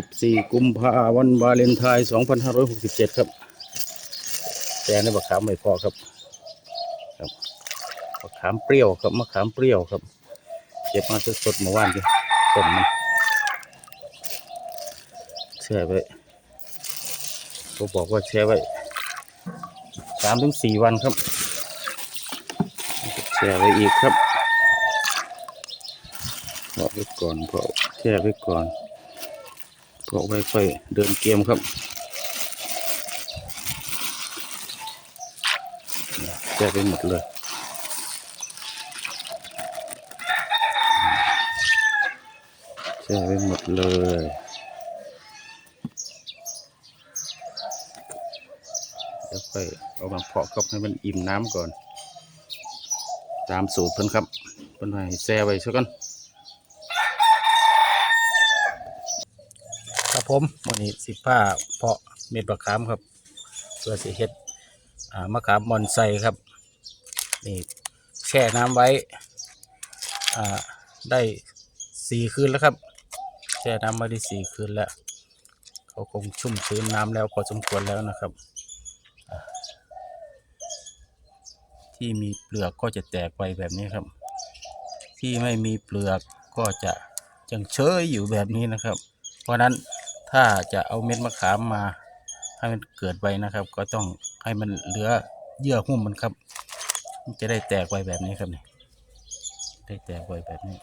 14 กุมภาวันวาเลนไทน์2567 ครับแต่ในมะขามไม่พอครับครับมะขามเปรี้ยวครับมะขามเปรี้ยวครับเก็บมาสดๆเมื่อวานดิต้นมันแช่ไว้เขาบอกว่าแช่ไว้สามถึงสี่วันครับแช่ไว้อีกครับเพาะไว้ก่อนเพาะแช่ไว้ก่อน เพาไว้ค่อยเดินเกมครับแช่ไปหมดเลยแช่ไว้หมดเลยเดี๋ยวค่อยเอามาเพาะกับให้มันอิ่มน้ำก่อน ตามสูตรเพิ่นครับเพิ่นให้แช่ไว้ซะก่อน ครับผมวันนี้สิผ้าเพาะเม็ดมะขามครับเพื่อสิเฮ็ดมะขามมอนไซครับนี่แช่น้ำไว้ได้สี่คืนแล้วครับ แช่น้ำมาได้สี่คืนแล้ว เขาคงชุ่มชื้นน้ำแล้วพอสมควรแล้วนะครับ ที่มีเปลือกก็จะแตกไปแบบนี้ครับ ที่ไม่มีเปลือกก็จะยังเชยอยู่แบบนี้นะครับ เพราะนั้น ถ้าจะเอาเม็ดมะขามมาให้มันเกิดไวนะครับ ก็ต้องให้มันเหลือเยื่อหุ้มมันครับมันจะได้แตกไวแบบนี้ครับนี่ได้แตกไวแบบนี้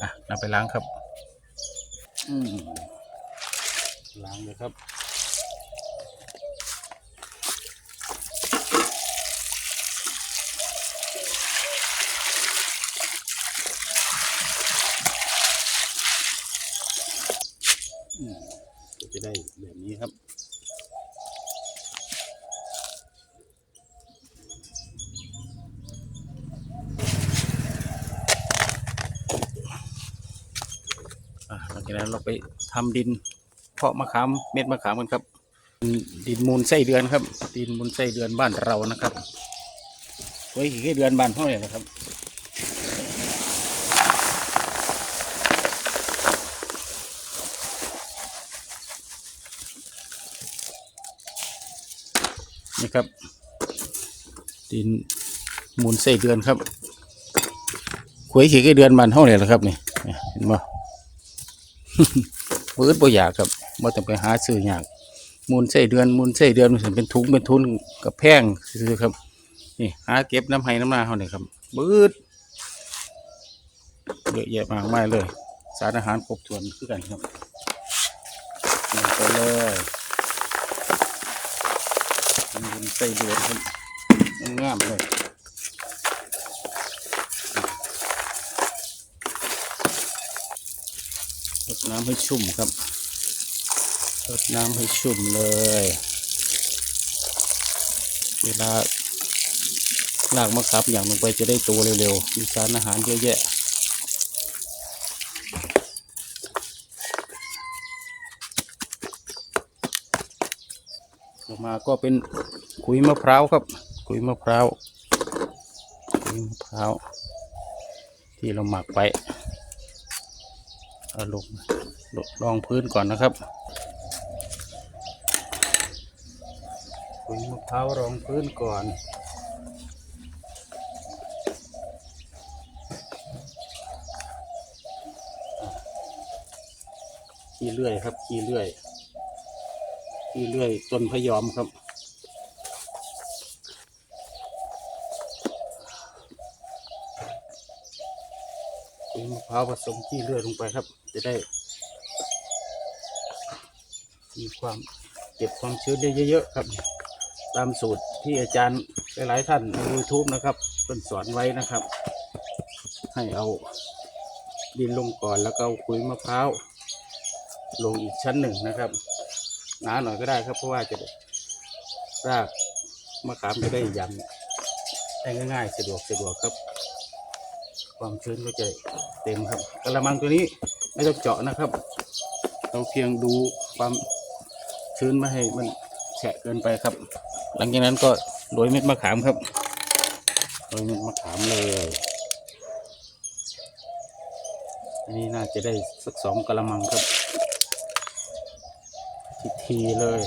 อะนำไปล้างครับ อืมล้างเลยครับ อืมก็จะได้แบบนี้ครับ อะหลังจากนั้นเราไปทำดิน เพาะมะขามเม็ดมะขามกันครับ ดินมูลไส้เดือนครับ ดินมูลไส้เดือนบ้านเรานะครับไว้กี่เดือนบ้านเท่าไหร่นะครับนี่ครับ ดินมูลไส้เดือนครับหวยขี่เดือนบ้านเท่าไหร่ละครับนี่เห็นบ่ เบิดบ่อยากครับบ่ต้องไปหาซื้อยากมูลไส้เดือนมูลไส้เดือนมันเป็นถุงเป็นทุนกับแพงซื้อครับ นี่หาเก็บน้ำไห้น้ำนาเขาเนี่ยครับเบิดเยอะแยะมากมายเลย สารอาหารครบถ้วนคือกันครับไปเลยมูลไส้เดือนครับงามเลย รด น้ำให้ชุ่มครับรดน้ำให้ชุ่มเลย เวลาลากมะขามอย่างลงไปจะได้โตเร็วๆ มีสารอาหารเยอะแยะต่อมาก็เป็นขุยมะพร้าวครับ ขุยมะพร้าว ขุยมะพร้าว ที่เราหมักไป เอาลงรองพื้นก่อนนะครับขุยมะพร้าวรองพื้นก่อนขี้เลื่อยครับขี้เลื่อยขี้เลื่อยต้นพยอมครับ ขุยมะพร้าวผสมขี้เลื่อยลงไปครับ จะได้ มีความเก็บความชื้นได้เยอะๆครับ ตามสูตรที่อาจารย์หลายๆท่านใน YouTube นะครับเป็นสอนไว้นะครับ ให้เอาดินลงก่อนแล้วก็เอาขุยมะพร้าวลงอีกชั้นหนึ่งนะครับหนาหน่อยก็ได้ครับเพราะว่าจะรากมะขามจะได้ยันได้ง่ายๆ สะดวกสะดวกครับ ความชื้นก็จะเต็มครับกระมังตัวนี้ไม่ต้องเจาะนะครับ เราเพียงดูความชื้นไม่ให้มันแฉะเกินไปครับ หลังจากนั้นก็โรยเม็ดมะขามครับโรยเม็ดมะขามเลยอันนี้น่าจะได้สักสองกระมังครับทีเลย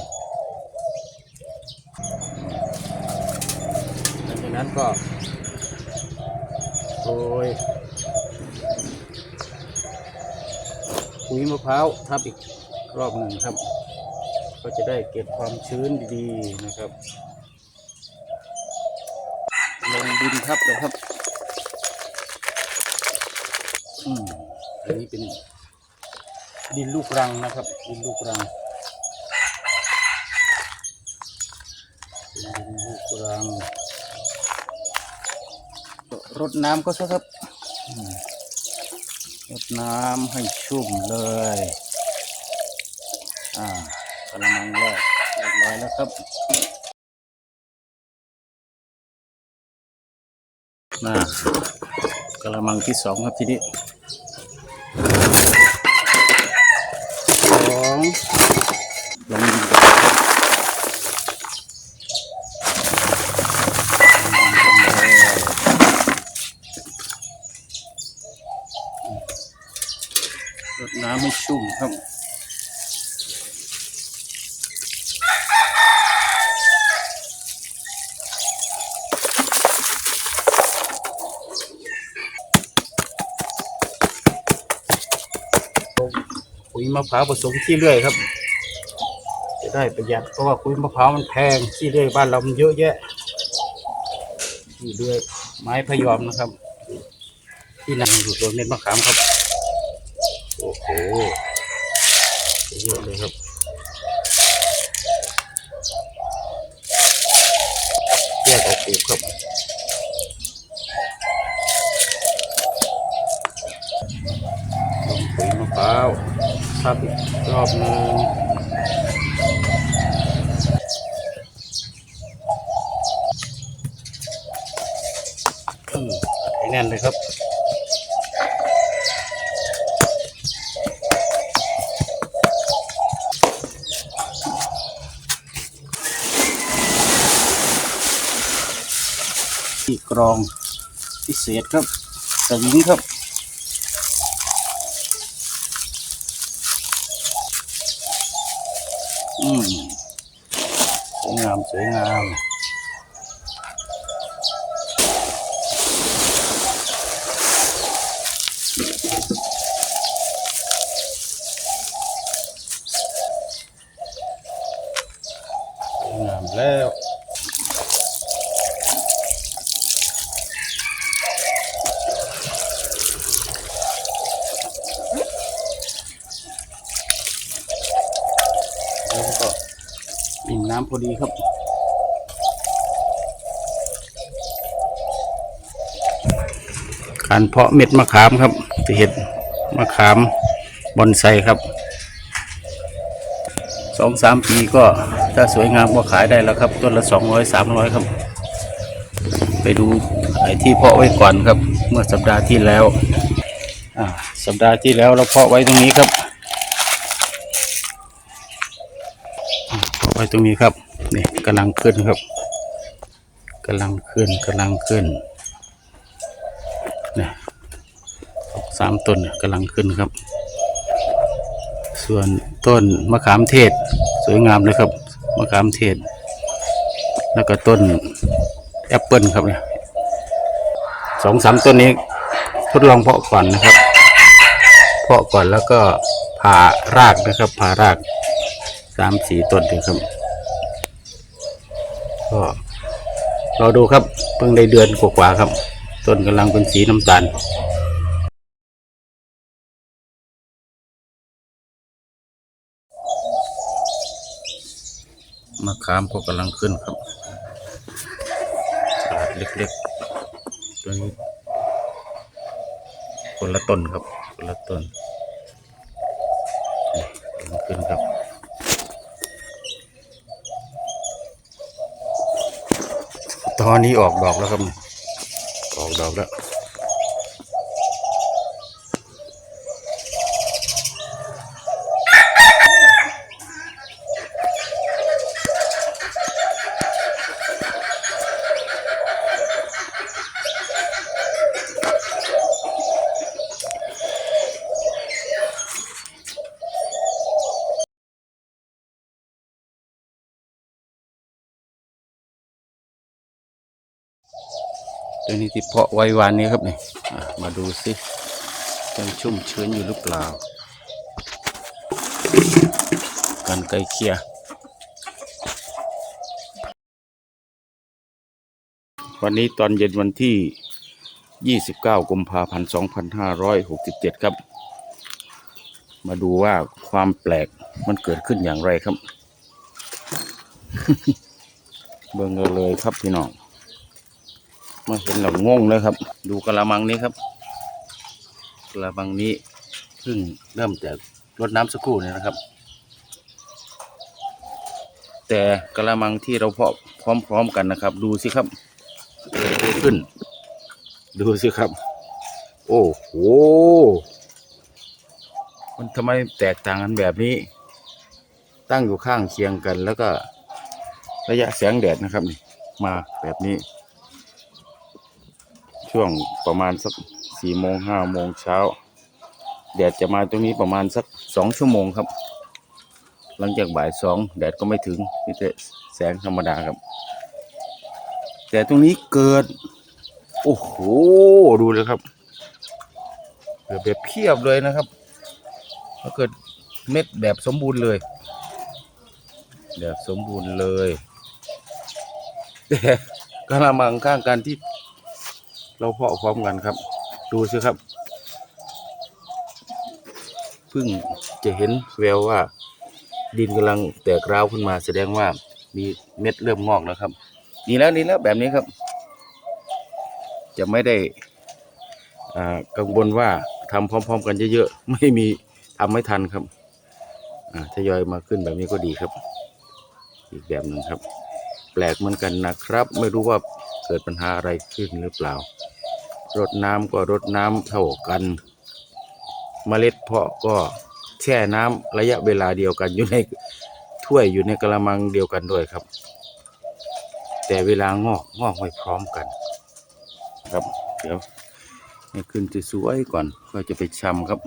หลังจากนั้นก็ โรยปุ๋ยมะพร้าวทับอีกรอบหนึ่งครับ ก็จะได้เก็บความชื้นดีๆนะครับลงดินทับเลยครับอืมอันนี้เป็นดินลูกรังนะครับ ดินลูกรังเป็นดินลูกรัง รดน้ำก็ซะครับรดน้ำให้ชุ่มเลย อ่ากระมังแรกเรียบร้อยแล้วครับน่ากระมังที่สองครับทีนี้สองลงดินก่อนครับลงดินเลยรด น้ำให้ชุ่มครับปุ๋ยมะพร้าวผสมขี้เลื่อยครับ จะได้ประหยัดเพราะว่าปุ๋ยมะพร้าวมันแพงขี้เลื่อยบ้านเรามันเยอะแยะขี้เลื่อยไม้พยอมนะครับ ที่นั่งอยู่ตัวเม็ดมะขามครับ โอ้โหเยอะเลยครับแยกออกปลูกครับลงปุ๋ยมะพร้าวทับอีกรอบนึงให้แน่นเลยครับ รองพิเศษครับสวิงครับอืมสวยงามสวยงามสวยงามแล้วแล้ว น้ำพอดีครับ การเพาะเม็ดมะขามครับจะเห็ดมะขามบอนไซครับสองสามปีก็ถ้าสวยงามก็ขายได้แล้วครับ ต้นละสองร้อยสามร้อยครับ ไปดูไอ้ที่เพาะไว้ก่อนครับ เมื่อสัปดาห์ที่แล้วสัปดาห์ที่แล้วเราเพาะไว้ตรงนี้ครับ เอาไว้ ตรงนี้ครับนี่กำลังขึ้นครับกำลังขึ้นกำลังขึ้นนี่สามต้นเนี่ยกำลังขึ้นครับ ส่วนต้นมะขามเทศ สวยงามเลยครับมะขามเทศ แล้วก็ต้นแอปเปิลครับเนี่ยสองสามต้นนี้ทดลองเพาะก่อนนะครับ เพาะก่อนแล้วก็ผ่ารากนะครับผ่ารากสามสี่ต้นเองครับ ก็เราดูครับเพิ่งได้เดือนกว่าๆครับ ต้นกำลังเป็นสีน้ำตาลมะขามก็กำลังขึ้นครับตลาดเล็กๆตัวนี้คนละต้นครับคนละต้นกำลังขึ้นครับ ตอนนี้ออกดอกแล้วครับ ออกดอกแล้ว นี้ที่เพาะไว้วานนี้ครับนี่มาดูสิยังชุ่มชื้นอยู่หรือเปล่า กันไกลเคียร์วันนี้ตอนเย็นวันที่ 29 กุมภาพันธ์ 2567 ครับ มาดูว่าความแปลกมันเกิดขึ้นอย่างไรครับ เบิ่งเลยครับพี่น้อง มาเห็นเรางงเลยครับ ดูกระมังนี้ครับกระมังนี้เพิ่งเริ่มจากรดน้ำสักครู่นี่นะครับ แต่กระมังที่เราเพาะพร้อมๆกันนะครับ ดูสิครับเกิดอะไรขึ้น ดูสิครับ โอ้โหมันทำไมแตกต่างกันแบบนี้ ตั้งอยู่ข้างเคียงกันแล้วก็ระยะแสงแดดนะครับนี่มาแบบนี้ ช่วงประมาณสักสี่โมงห้าโมงเช้าแดดจะมาตรงนี้ประมาณสักสองชั่วโมงครับ หลังจากบ่ายสองแดดก็ไม่ถึงมีแต่แสงธรรมดาครับ แต่ตรงนี้เกิด โอ้โห ดูเลยครับเกิดแบบเพียบเลยนะครับถ้าเกิดเม็ดแบบสมบูรณ์เลย แบบสมบูรณ์เลยแต่กระมังข้างกันที่ เราเพาะพร้อมกันครับ ดูสิครับเพิ่งจะเห็นแววว่า ดินกำลังแตกร้าวขึ้นมา แสดงว่ามีเม็ดเริ่มงอกแล้วครับนี่แล้วนี่แล้วแบบนี้ครับ จะไม่ได้กังวลว่าทำพร้อม ๆ กันเยอะๆไม่มีทำไม่ทันครับทยอยมาขึ้นแบบนี้ก็ดีครับ อีกแบบหนึ่งครับ แปลกเหมือนกันนะครับ ไม่รู้ว่าเกิดปัญหาอะไรขึ้นหรือเปล่า รดน้ำก็รดน้ำเท่ากัน เมล็ดเพาะก็แช่น้ำระยะเวลาเดียวกันอยู่ในถ้วยอยู่ในกระมังเดียวกันด้วยครับ แต่เวลางอกงอกไม่พร้อมกัน ครับ เดี๋ยวให้ขึ้นสวยๆก่อนก็จะไปชำครับ